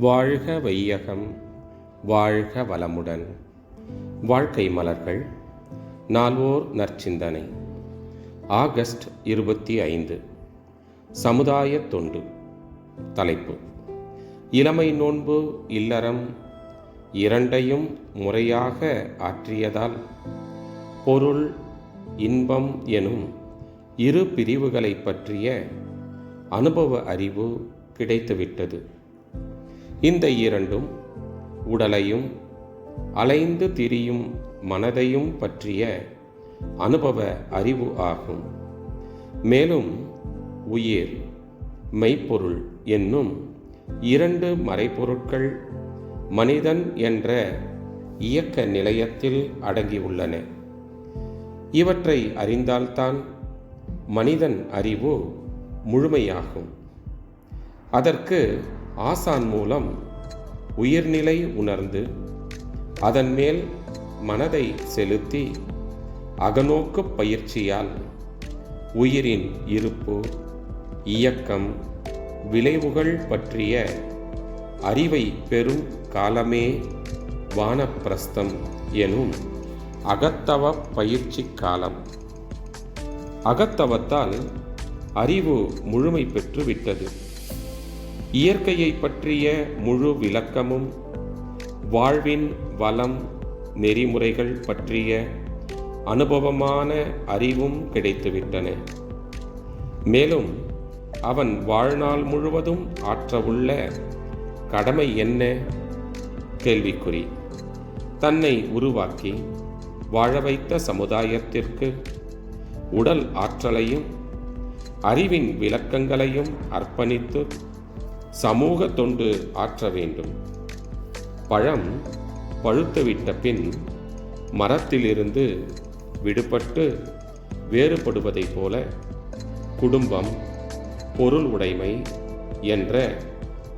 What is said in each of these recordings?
வாழ்க வையகம் வாழ்க வளமுடன். வாழ்க்கை மலர்கள் நால்வோர் நற்சிந்தனை. ஆகஸ்ட் இருபத்தி ஐந்து சமுதாய தொண்டு. தலைப்பு இளமை நோன்பு இல்லறம் இரண்டையும் முறையாக ஆற்றியதால் பொருள் இன்பம் எனும் இரு பிரிவுகளை பற்றிய அனுபவ அறிவு கிடைத்துவிட்டது. இந்த இரண்டும் உடலையும் அலைந்து திரியும் மனதையும் பற்றிய அனுபவ அறிவு ஆகும். மேலும் உயிர் மெய்ப்பொருள் என்னும் இரண்டு மறைப்பொருட்கள் மனிதன் என்ற இயக்க நிலையத்தில் அடங்கியுள்ளன. இவற்றை அறிந்தால்தான் மனிதன் அறிவு முழுமையாகும். அதற்கு ஆசான் மூலம் உயிர்நிலை உணர்ந்து அதன் மேல் மனதை செலுத்தி அகநோக்கு பயிற்சியால் உயிரின் இருப்பு இயக்கம் விளைவுகள் பற்றிய அறிவை பெறும் காலமே வானப்பிரஸ்தம் எனும் அகத்தவ பயிற்சி காலம். அகத்தவத்தால் அறிவு முழுமை பெற்று விட்டது. இயற்கையை பற்றிய முழு விளக்கமும் வாழ்வின் வளம் நெறிமுறைகள் பற்றிய அனுபவமான அறிவும் கிடைத்துவிட்டன. மேலும் அவன் வாழ்நாள் முழுவதும் ஆற்றவுள்ள கடமை என்ன? கேள்விக்குறி. தன்னை உருவாக்கி வாழ வைத்த சமுதாயத்திற்கு உடல் ஆற்றலையும் அறிவின் விளக்கங்களையும் அர்ப்பணித்து சமூக தொண்டு ஆற்ற வேண்டும். பழம் பழுத்துவிட்ட பின் மரத்திலிருந்து விடுபட்டு வேறுபடுவதைப் போல குடும்பம் பொருள் உடைமை என்ற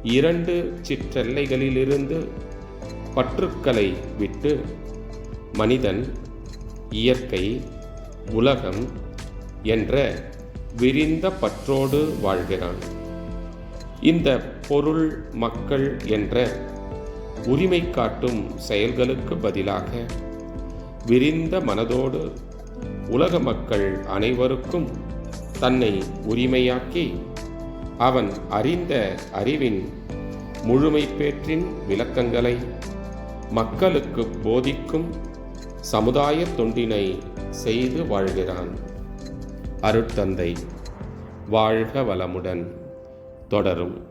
இரண்டு சிற்றெல்லைகளிலிருந்து பற்றுக்களை விட்டு மனிதன் இயற்கை உலகம் என்ற விரிந்த பற்றோடு வாழ்கிறான். இந்த பொருள் மக்கள் என்ற உரிமை காட்டும் செயல்களுக்கு பதிலாக விரிந்த மனதோடு உலக மக்கள் அனைவருக்கும் தன்னை உரிமையாக்கி அவன் அறிந்த அறிவின் முழுமை பேற்றின் விளக்கங்களை மக்களுக்கு போதிக்கும் சமுதாய தொண்டினை செய்து வாழ்கிறான். அருட்தந்தை வாழ்க வளமுடன். தொடரும்.